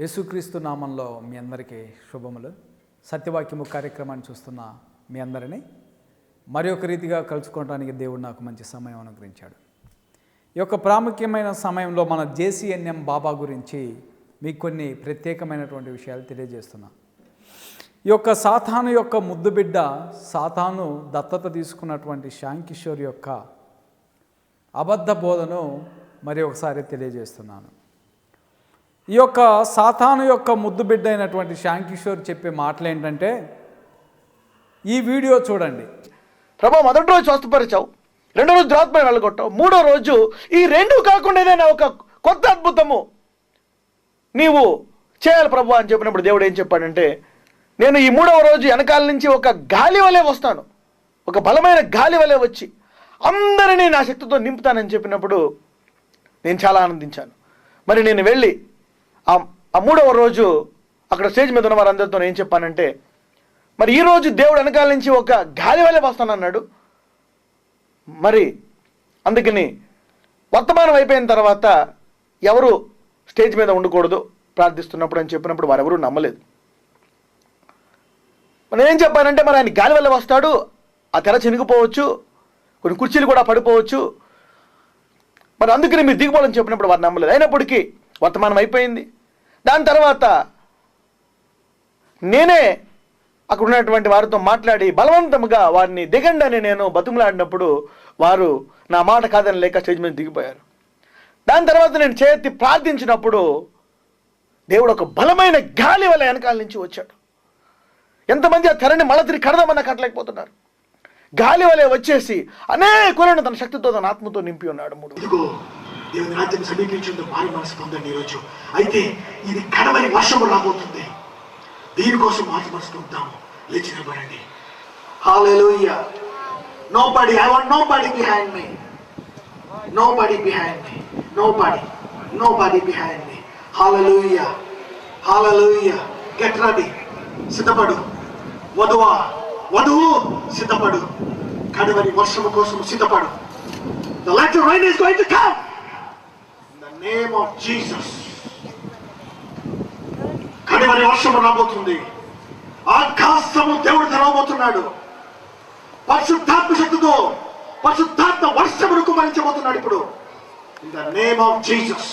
యేసుక్రీస్తు నామంలో మీ అందరికీ శుభములు. సత్యవాక్యము కార్యక్రమాన్ని చూస్తున్న మీ అందరినీ మరి ఒక రీతిగా కలుసుకోవడానికి దేవుడు నాకు మంచి సమయం అనుగ్రహించాడు. ఈ యొక్క ప్రాముఖ్యమైన సమయంలో మన జేసీఎన్ఎం బాబా గురించి మీకు కొన్ని ప్రత్యేకమైనటువంటి విషయాలు తెలియజేస్తున్నా. ఈ యొక్క సాతాను యొక్క ముద్దు బిడ్డ సాతాను దత్తత తీసుకున్నటువంటి శాంకిషోర్ యొక్క అబద్ధ బోధను మరి ఒకసారి తెలియజేస్తున్నాను. ఈ యొక్క సాతాను యొక్క ముద్దు బిడ్డ అయినటువంటి శాంకిషోర్ చెప్పే మాటలు ఏంటంటే ఈ వీడియో చూడండి. ప్రభా మొదటి రోజు స్వస్థపరిచావు రెండో రోజు ద్రాత్మ వెళ్ళగొట్టావు మూడో రోజు ఈ రెండు కాకుండా ఏదైనా ఒక కొత్త అద్భుతము నీవు చేయాలి ప్రభు అని చెప్పినప్పుడు దేవుడు ఏం చెప్పాడంటే నేను ఈ మూడవ రోజు వెనకాల నుంచి ఒక గాలి వలె వస్తాను ఒక బలమైన గాలి వలె వచ్చి అందరినీ నా శక్తితో నింపుతానని చెప్పినప్పుడు నేను చాలా ఆనందించాను. మరి నేను వెళ్ళి ఆ మూడవ రోజు అక్కడ స్టేజ్ మీద ఉన్న వారందరితో ఏం చెప్పానంటే మరి ఈరోజు దేవుడు వెనకాల నుంచి ఒక గాలి వలె వస్తానన్నాడు మరి అందుకని వర్తమానం అయిపోయిన తర్వాత ఎవరు స్టేజ్ మీద ఉండకూడదు ప్రార్థిస్తున్నప్పుడు అని చెప్పినప్పుడు వారెవరూ నమ్మలేదు. మనం ఏం చెప్పానంటే మరి ఆయన గాలి వల్ల వస్తాడు ఆ తెర చినిగిపోవచ్చు కొన్ని కుర్చీలు కూడా పడిపోవచ్చు. మరి అందుకని మీరు దిగిపోవాలని చెప్పినప్పుడు వారు నమ్మలేదు. అయినప్పటికీ వర్తమానం అయిపోయింది. దాని తర్వాత నేనే అక్కడ ఉన్నటువంటి వారితో మాట్లాడి బలవంతంగా వారిని దిగండి అని నేను బతుకులాడినప్పుడు వారు నా మాట కాదని లేక స్టేజ్ మీద దిగిపోయారు. దాని తర్వాత నేను చేతి ప్రార్థించినప్పుడు దేవుడు ఒక బలమైన గాలి వల్ల వెనకాల నుంచి వచ్చాడు. ఎంతమంది ఆ తెరని మళ్ళీ తిరిగి కడదామన్నా కట్టలేకపోతున్నారు. గాలి వలె వచ్చేసి అనేకులను తన శక్తితో తన ఆత్మతో నింపి ఉన్నాడు మూడు. దేవుని రాజ్యం సమీపించింది మారి మనసు పొందండి ఈరోజు. అయితే ఇది కడవని వర్షము రాబోతుంది దీనికోసం మారి లేచి నిలబడండి hallelujah nobody I want nobody behind me nobody behind me nobody nobody behind me hallelujah hallelujah get ready సిద్ధపడు వధువా వధువు సిద్ధపడు కడవని వర్షము కోసం సిద్ధపడు The latter rain is going to come. In the name of Jesus. కడివరి వర్షం రాబోతుంది. ఆకాశము దేవుడు తెరవబోతున్నాడు పరిశుద్ధాత్మ శక్తితో పరిశుద్ధాత్మ వర్షమును కుమరించబోతున్నాడు ఇప్పుడు. In the name of Jesus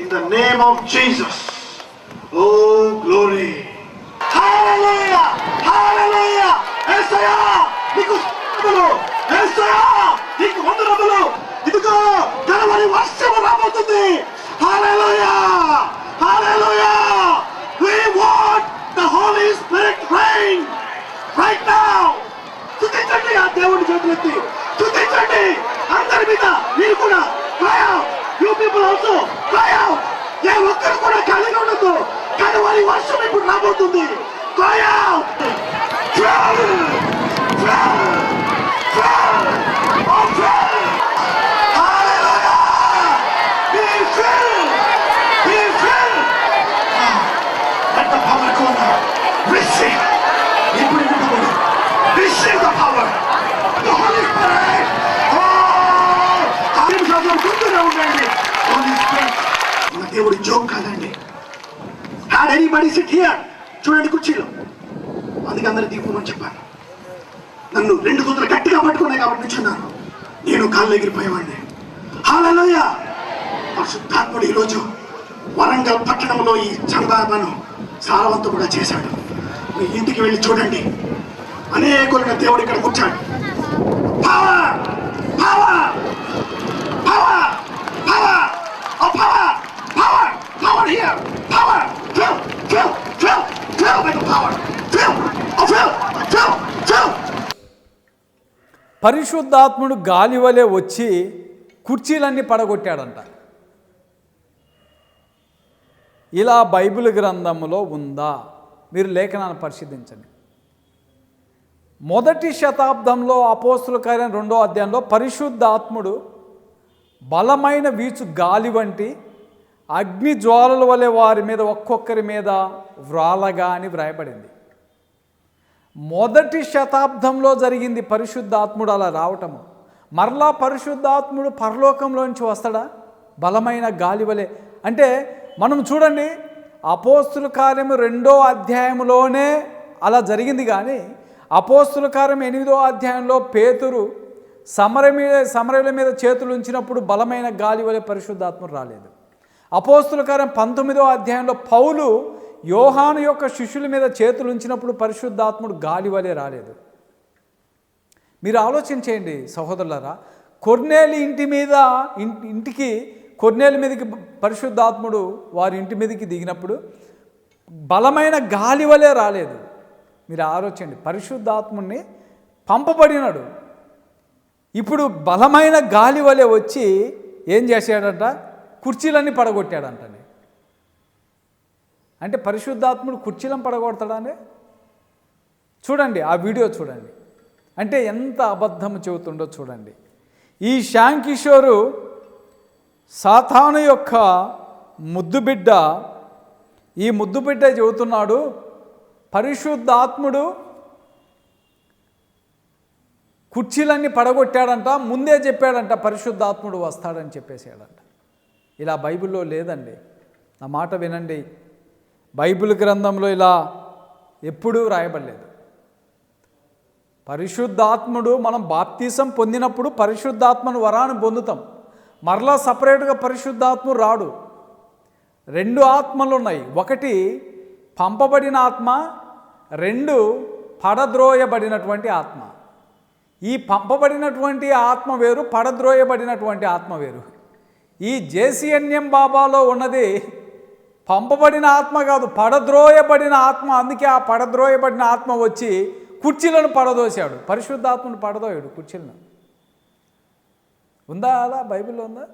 in the name of Jesus oh glory hallelujah hallelujah యేసయ్యా నీకు స్తుతులు యేసయ్యా నీకు వందనములు. ఇదిగో కలవరి వర్షము రాబోతుంది. హల్లెలూయా హల్లెలూయా దేవుడి జోక్ కాదండి హ్యాడ్ ఎనీబడి సిట్ హియర్ చూడండి కుర్చీలో అందుకే అందరూ దిగుమని చెప్పాను నన్ను రెండు కుదురు గట్టిగా పట్టుకున్నాయి కాబట్టి నిల్చున్నాను నేను కాళ్ళు ఎగిరిపోయేవాడిని హాలలోయ పరిశుద్ధాత్ముడు ఈరోజు వరంగల్ పట్టణంలో ఈ చందాలను సారవంతం కూడా చేశాడు మీ ఇంటికి వెళ్ళి చూడండి అనేకులను దేవుడు ఇక్కడ కూర్చాడు పావా పవర్ పరిశుద్ధాత్ముడు గాలి వలె వచ్చి కుర్చీలన్నీ పడగొట్టాడంట. ఇలా బైబిల్ గ్రంథంలో ఉందా? మీరు లేఖనాన్ని పరిశీలించండి. మొదటి శతాబ్దంలో అపోస్తుల కార్యం రెండో అధ్యాయంలో పరిశుద్ధాత్ముడు బలమైన వీచు గాలి వంటి అగ్ని జ్వాలల వలె వారి మీద ఒక్కొక్కరి మీద వ్రాలగా అని వ్రాయబడింది. మొదటి శతాబ్దంలో జరిగింది పరిశుద్ధాత్ముడు అలా రావటము. మరలా పరిశుద్ధాత్ముడు పరలోకంలోంచి వస్తాడా? బలమైన గాలి వలె అంటే మనం చూడండి అపోస్తుల కార్యము రెండో అధ్యాయంలోనే అలా జరిగింది కానీ అపోస్తుల కార్యం ఎనిమిదో అధ్యాయంలో పేతురు సమర మీద సమరల మీద చేతులు ఉంచినప్పుడు బలమైన గాలి వలె పరిశుద్ధాత్మ రాలేదు. అపోస్తుల కార్యం పంతొమ్మిదో అధ్యాయంలో పౌలు యోహాను యొక్క శిష్యుల మీద చేతులు ఉంచినప్పుడు పరిశుద్ధాత్ముడు గాలి వలె రాలేదు. మీరు ఆలోచన చేయండి సహోదరులారా. కొర్నేలి ఇంటి మీద ఇంటికి కొర్నేలి మీదకి పరిశుద్ధాత్ముడు వారి ఇంటి మీదకి దిగినప్పుడు బలమైన గాలి వలె రాలేదు. మీరు ఆలోచండి పరిశుద్ధాత్ముడిని పంపబడినాడు. ఇప్పుడు బలమైన గాలి వలె వచ్చి ఏం చేశాడంట? కుర్చీలన్నీ పడగొట్టాడంటండి అంటే పరిశుద్ధాత్ముడు కుర్చీలం పడగొడతాడానే చూడండి ఆ వీడియో చూడండి. అంటే ఎంత అబద్ధం చెబుతుండో చూడండి. ఈ శ్యామ్ కిషోరు సాతాను యొక్క ముద్దు బిడ్డ ఈ ముద్దు బిడ్డ చెబుతున్నాడు పరిశుద్ధాత్ముడు కుర్చీలన్నీ పడగొట్టాడంట ముందే చెప్పాడంట పరిశుద్ధాత్ముడు వస్తాడని చెప్పేసాడంట. ఇలా బైబిల్లో లేదండి. నా మాట వినండి. బైబిల్ గ్రంథంలో ఇలా ఎప్పుడూ రాయబడలేదు. పరిశుద్ధాత్ముడు మనం బాప్తీసం పొందినప్పుడు పరిశుద్ధాత్మను వరాన్ని పొందుతాం. మరలా సపరేట్గా పరిశుద్ధాత్మ రాడు. రెండు ఆత్మలు ఉన్నాయి ఒకటి పంపబడిన ఆత్మ రెండు పడద్రోయబడినటువంటి ఆత్మ. ఈ పంపబడినటువంటి ఆత్మ వేరు పడద్రోయబడినటువంటి ఆత్మ వేరు. ఈ జేసీఎన్ఎం బాబాలో ఉన్నది పంపబడిన ఆత్మ కాదు పడద్రోయబడిన ఆత్మ. అందుకే ఆ పడద్రోయబడిన ఆత్మ వచ్చి కుర్చీలను పడదోశాడు. పరిశుద్ధాత్మను పడదోయాడు కుర్చీలను. ఉందా అలా? బైబిల్లో ఉందా?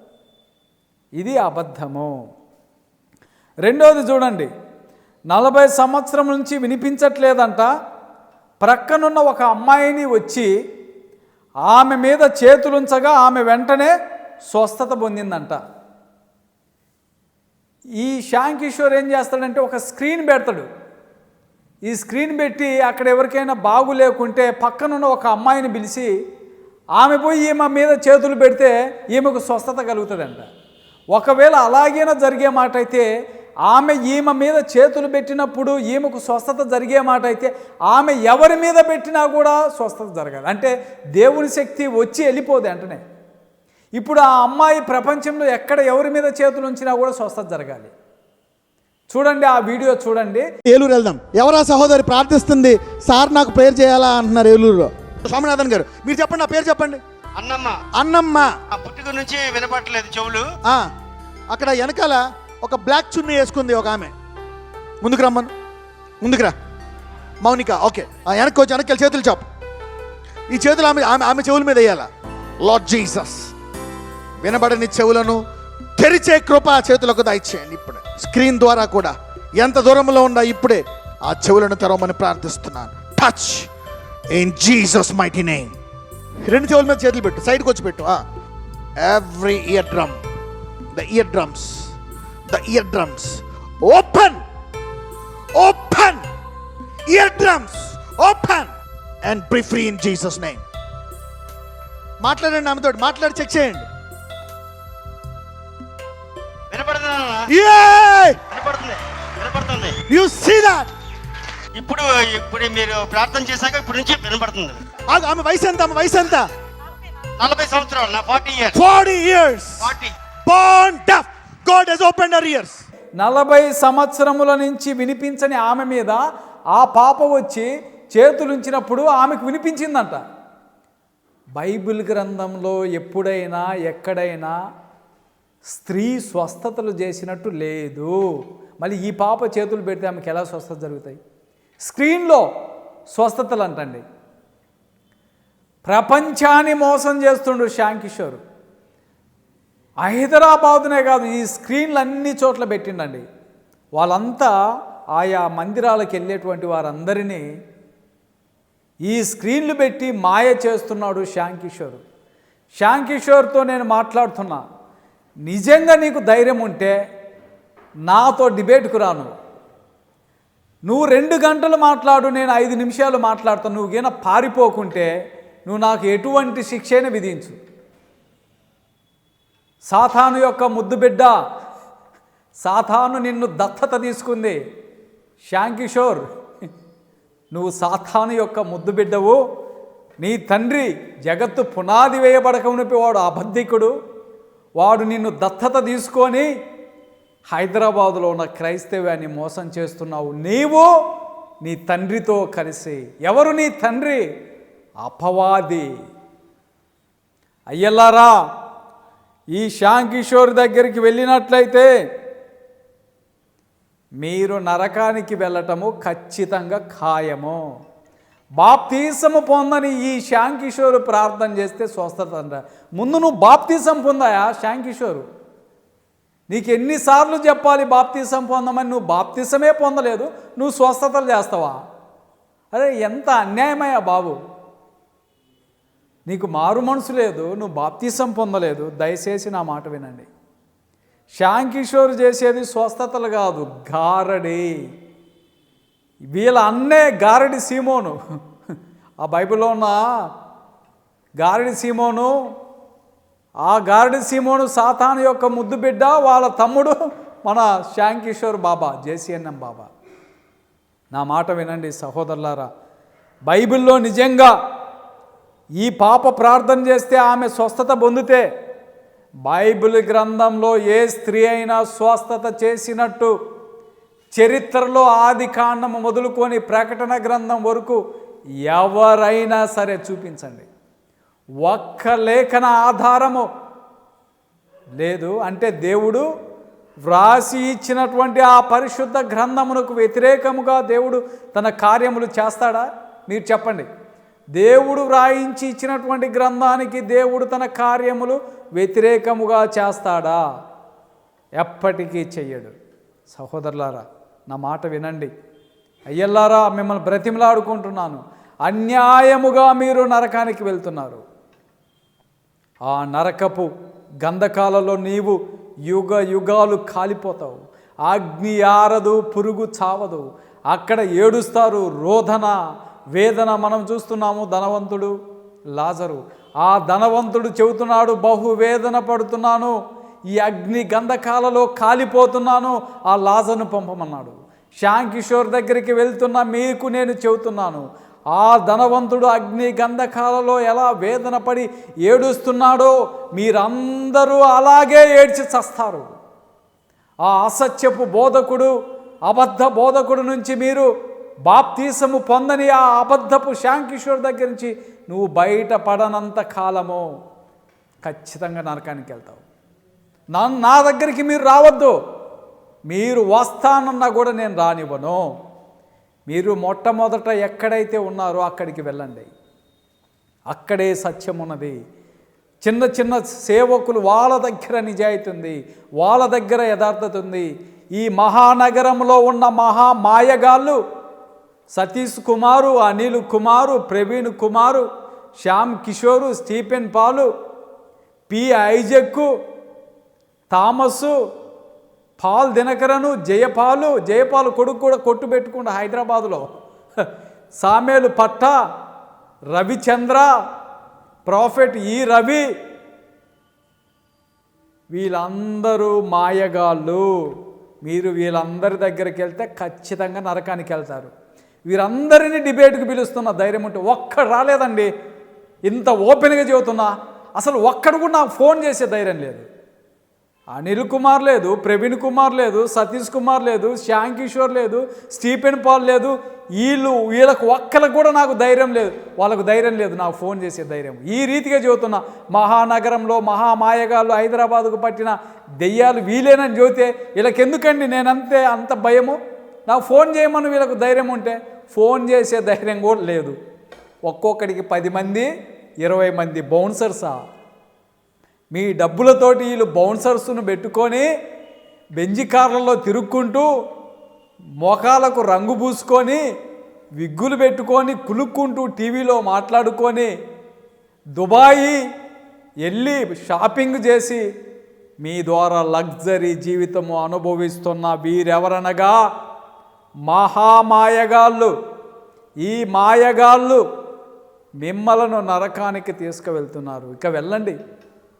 ఇది అబద్ధము. రెండోది చూడండి. నలభై సంవత్సరం నుంచి వినిపించట్లేదంట. ప్రక్కనున్న ఒక అమ్మాయిని వచ్చి ఆమె మీద చేతులుంచగా ఆమె వెంటనే స్వస్థత పొందిందంట. ఈ శ్యామ్ కిషోర్ ఏం చేస్తాడంటే ఒక స్క్రీన్ పెడతాడు. ఈ స్క్రీన్ పెట్టి అక్కడ ఎవరికైనా బాగు లేకుంటే పక్కనున్న ఒక అమ్మాయిని పిలిచి ఆమె పోయి ఈమె మీద చేతులు పెడితే ఈమెకు స్వస్థత కలుగుతుందంట. ఒకవేళ అలాగైనా జరిగే మాట అయితే ఆమె ఈమె మీద చేతులు పెట్టినప్పుడు ఈమెకు స్వస్థత జరిగే మాట అయితే ఆమె ఎవరి మీద పెట్టినా కూడా స్వస్థత జరగాలి. అంటే దేవుని శక్తి వచ్చి వెళ్ళిపోదు వెంటనే. ఇప్పుడు ఆ అమ్మాయి ప్రపంచంలో ఎక్కడ ఎవరి మీద చేతులు ఉంచినా కూడా స్వస్థత జరగాలి. చూడండి ఆ వీడియో చూడండి. ఏలూరు వెళ్దాం. ఎవరా సహోదరి ప్రార్థిస్తుంది? సార్ నాకు ప్రేయర్ చేయాలా అంటున్నారు ఏలూరులో. స్వామినాథన్ గారు మీరు చెప్పండి నా పేరు చెప్పండి. అన్నమ్మ. అన్నమ్మ. ఆ పుట్టుక నుంచి వినపట్లేదు చెవులు. ఆ, అక్కడ వెనకాల ఒక బ్లాక్ చున్నీ వేసుకుంది ఒక ఆమె. ముందుకు రమ్మను. ముందుకు రా. మౌనిక ఓకే. ఆ వెనక్కి వచ్చి వెనక్కి వెళ్ళి చేతులు చాపు. ఈ చేతులు ఆమె ఆమె ఆమె చెవుల మీద వేయాల? Lord Jesus. వినబడని చెవులను తెరిచే కృప చేతులకు దయచేయండి ఇప్పుడే. స్క్రీన్ ద్వారా కూడా ఎంత దూరంలో ఉన్నా ఇప్పుడే ఆ చెవులను తెరవమని ప్రార్థిస్తున్నాను. Touch in Jesus mighty name రెండు చెవుల మీద చేతులు పెట్టు సైడ్కి వచ్చి పెట్టు every ear drum the ear drums the ear drums open open ear drums open and ప్రిఫ్రీ in Jesus name మాట్లాడండి ఆమెతో మాట్లాడి చెక్ చేయండి. యు సీ దట్ ఇప్పుడు ఇప్పుడు మీరు ప్రార్థన చేశాక ఇప్పుడు నుంచి వినపడుతుంది. ఆమె వయసు ఎంత ఆమె వయసు ఎంత? నలభై సంవత్సరాలు నా forty years. Forty years. Forty. Born deaf God he's opened her ears నలభై సంవత్సరముల నుంచి వినిపించని ఆమె మీద ఆ పాప వచ్చి చేతులుంచినప్పుడు ఆమెకు వినిపించిందంట. బైబిల్ గ్రంథంలో ఎప్పుడైనా ఎక్కడైనా స్త్రీ స్వస్థతలు చేసినట్టు లేదు. మళ్ళీ ఈ పాప చేతులు పెడితే ఆమెకి ఎలా స్వస్థత జరుగుతాయి? స్క్రీన్లో స్వస్థతలు అంటండి. ప్రపంచాన్ని మోసం చేస్తుండు శ్యామ్ కిషోర్. హైదరాబాదునే కాదు ఈ స్క్రీన్లు అన్ని చోట్ల పెట్టిండండి. వాళ్ళంతా ఆయా మందిరాలకు వెళ్ళేటువంటి వారందరినీ ఈ స్క్రీన్లు పెట్టి మాయ చేస్తున్నాడు శ్యామ్ కిషోర్. శ్యామ్ కిషోర్తో నేను మాట్లాడుతున్నా. నిజంగా నీకు ధైర్యం ఉంటే నాతో డిబేట్కు రాను నువ్వు. రెండు గంటలు మాట్లాడు నేను ఐదు నిమిషాలు మాట్లాడుతాను నువ్వు గీన పారిపోకుంటే నువ్వు నాకు ఎటువంటి శిక్షైనా విధించు. సాతాను యొక్క ముద్దు బిడ్డ సాతాను నిన్ను దత్తత తీసుకుంది. శ్యాంకిషోర్ నువ్వు సాతాను యొక్క ముద్దు బిడ్డవు. నీ తండ్రి జగత్తు పునాది వేయబడకమునిపి వాడు అబద్ధికుడు. వాడు నిన్ను దత్తత తీసుకొని హైదరాబాదులో ఉన్న క్రైస్తవ్యాన్ని మోసం చేస్తున్నావు. నీవు నీ తండ్రితో కలిసి. ఎవరు నీ తండ్రి? అపవాది. అయ్యల్లారా ఈ శ్యామ్ కిషోర్ దగ్గరికి వెళ్ళినట్లయితే మీరు నరకానికి వెళ్ళటము ఖచ్చితంగా ఖాయము. బాప్తీసము పొందని ఈ శ్యామ్ కిషోర్ ప్రార్థన చేస్తే స్వస్థత అంట. ముందు నువ్వు బాప్తీసం పొందాయా శ్యామ్ కిషోర్ నీకు ఎన్నిసార్లు చెప్పాలి బాప్తీసం పొందమని? నువ్వు బాప్తీసమే పొందలేదు నువ్వు స్వస్థతలు చేస్తావా? అరే ఎంత అన్యాయమయ్యా బాబు. నీకు మారు మనసు లేదు నువ్వు బాప్తీసం పొందలేదు. దయచేసి నా మాట వినండి. శ్యామ్ కిషోర్ చేసేది స్వస్థతలు కాదు గారడే. వీళ్ళ అన్నే గారడి సీమోను. ఆ బైబిల్లో ఉన్న గారడి సీమోను ఆ గారడి సీమోను సాతాను యొక్క ముద్దు బిడ్డ వాళ్ళ తమ్ముడు మన శాంకిషోర్ బాబా జేసీఎన్ఎం బాబా. నా మాట వినండి సహోదరులారా బైబిల్లో నిజంగా ఈ పాప ప్రార్థన చేస్తే ఆమె స్వస్థత పొందితే బైబిల్ గ్రంథంలో ఏ స్త్రీ అయినా స్వస్థత చేసినట్టు చరిత్రలో ఆది కాండము మొదలుకొని ప్రకటన గ్రంథం వరకు ఎవరైనా సరే చూపించండి. ఒక్క లేఖన ఆధారము లేదు. అంటే దేవుడు వ్రాసి ఇచ్చినటువంటి ఆ పరిశుద్ధ గ్రంథమునకు వ్యతిరేకముగా దేవుడు తన కార్యములు చేస్తాడా? మీరు చెప్పండి. దేవుడు వ్రాయించి ఇచ్చినటువంటి గ్రంథానికి దేవుడు తన కార్యములు వ్యతిరేకముగా చేస్తాడా? ఎప్పటికీ చెయ్యడు. సహోదరులారా నా మాట వినండి. అయ్యల్లారా మిమ్మల్ని బ్రతిమలాడుకుంటున్నాను. అన్యాయముగా మీరు నరకానికి వెళ్తున్నారు. ఆ నరకపు గంధకాలలో నీవు యుగ యుగాలు కాలిపోతావు. అగ్ని ఆరదు పురుగు చావదు. అక్కడ ఏడుస్తారు రోధన వేదన మనం చూస్తున్నాము ధనవంతుడు లాజరు. ఆ ధనవంతుడు చెబుతున్నాడు బహు వేదన పడుతున్నాను. ఈ అగ్ని గంధకాలలో కాలిపోతున్నాను ఆ లాజను పంపమన్నాడు. శ్యామ్ కిషోర్ దగ్గరికి వెళ్తున్న మీకు నేను చెబుతున్నాను ఆ ధనవంతుడు అగ్ని గంధకాలలో ఎలా వేదన పడి ఏడుస్తున్నాడో మీరందరూ అలాగే ఏడ్చి చస్తారు. ఆ అసత్యపు బోధకుడు అబద్ధ బోధకుడు నుంచి మీరు బాప్తీసము పొందని ఆ అబద్ధపు శ్యాంకిషోర్ దగ్గర నుంచి నువ్వు బయటపడనంత కాలము ఖచ్చితంగా నరకానికి వెళ్తావు. నా నా దగ్గరికి మీరు రావద్దు. మీరు వస్తానన్నా కూడా నేను రానివ్వను. మీరు మొట్టమొదట ఎక్కడైతే ఉన్నారో అక్కడికి వెళ్ళండి. అక్కడే సత్యం ఉన్నది చిన్న చిన్న సేవకులు వాళ్ళ దగ్గర నిజాయితీ ఉంది. వాళ్ళ దగ్గర యథార్థత ఉంది. ఈ మహానగరంలో ఉన్న మహా మాయగాళ్ళు Satish Kumar Anil Kumar Praveen Kumar Shyam Kishore Stephen Paul P Isaac Thomas Paul Dinakaran Jayapal Jayapal కొడుకు కూడా కొట్టు పెట్టుకుండా హైదరాబాదులో. సామేలు పట్ట రవిచంద్ర ప్రాఫెట్ ఈ రవి. వీళ్ళందరూ మాయగాళ్ళు. మీరు వీళ్ళందరి దగ్గరికి వెళ్తే ఖచ్చితంగా నరకానికి వెళ్తారు. వీరందరినీ డిబేట్కి పిలుస్తున్న ధైర్యం ఉంటే ఒక్కడు రాలేదండి. ఇంత ఓపెన్గా చెబుతున్నా. అసలు ఒక్కడు కూడా నాకు ఫోన్ చేసే ధైర్యం లేదు. అనిల్ కుమార్ లేదు ప్రవీణ్ కుమార్ లేదు సతీష్ కుమార్ లేదు శ్యామ్ కిషోర్ లేదు స్టీఫెన్ పాల్ లేదు. వీళ్ళు వీళ్ళకు ఒక్కరికి కూడా నాకు ధైర్యం లేదు. వాళ్ళకు ధైర్యం లేదు నాకు ఫోన్ చేసే ధైర్యం. ఈ రీతిగా చెబుతున్నా మహానగరంలో మహామాయగాళ్ళు హైదరాబాదుకు పట్టిన దెయ్యాలు వీలేనని చెబితే వీళ్ళకెందుకండి నేనంతే అంత భయము? నాకు ఫోన్ చేయమని వీళ్ళకు ధైర్యం ఉంటే ఫోన్ చేసే ధైర్యం కూడా లేదు. ఒక్కొక్కడికి పది మంది ఇరవై మంది బౌన్సర్సా? మీ డబ్బులతోటి వీళ్ళు బౌన్సర్స్ను పెట్టుకొని బెంజి కార్లలో తిరుక్కుంటూ మోకాలకు రంగు పూసుకొని విగ్గులు పెట్టుకొని కులుక్కుంటూ టీవీలో మాట్లాడుకొని దుబాయి వెళ్ళి షాపింగ్ చేసి మీ ద్వారా లగ్జరీ జీవితము అనుభవిస్తున్న వీరెవరనగా మహామాయగాళ్ళు. ఈ మాయగాళ్ళు మిమ్మలను నరకానికి తీసుకువెళ్తున్నారు. ఇక వెళ్ళండి.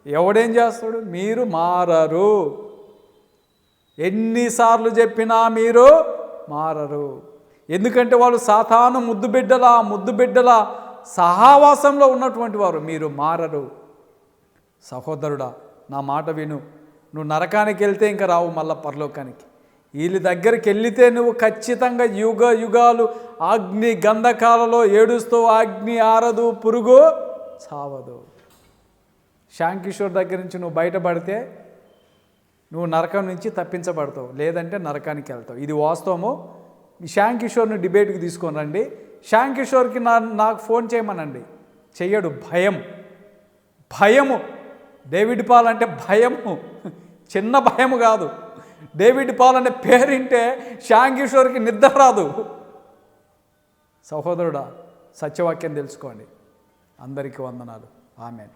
ఎవడేం చేస్తాడు? మీరు మారరు. ఎన్నిసార్లు చెప్పినా మీరు మారరు. ఎందుకంటే వాళ్ళు సాతాను ముద్దు బిడ్డల ముద్దు బిడ్డల సహావాసంలో ఉన్నటువంటి వారు. మీరు మారరు. సహోదరుడా నా మాట విను. నువ్వు నరకానికి వెళ్తే ఇంకా రావు మళ్ళా పరలోకానికి. వీళ్ళ దగ్గరికి వెళ్తే నువ్వు ఖచ్చితంగా యుగ యుగాలు అగ్ని గంధకాలలో ఏడుస్తూ అగ్ని ఆరదు పురుగు చావదు. శాంకిషోర్ దగ్గర నుంచి నువ్వు బయటపడితే నువ్వు నరకం నుంచి తప్పించబడతావు లేదంటే నరకానికి వెళ్తావు. ఇది వాస్తవము. ఈ శ్యామ్ కిషోర్ని డిబేట్కి తీసుకొని రండి. శ్యామ్ కిషోర్కి నా నాకు ఫోన్ చేయమనండి. చెయ్యడు. భయం భయము. డేవిడ్ పాల్ అంటే భయము. చిన్న భయము కాదు. డేవిడ్ పాల్ అనే పేరింటే శ్యామ్ కిషోర్కి నిద్ర రాదు. సహోదరుడా సత్యవాక్యం తెలుసుకోండి. అందరికీ వందనాలు. ఆమె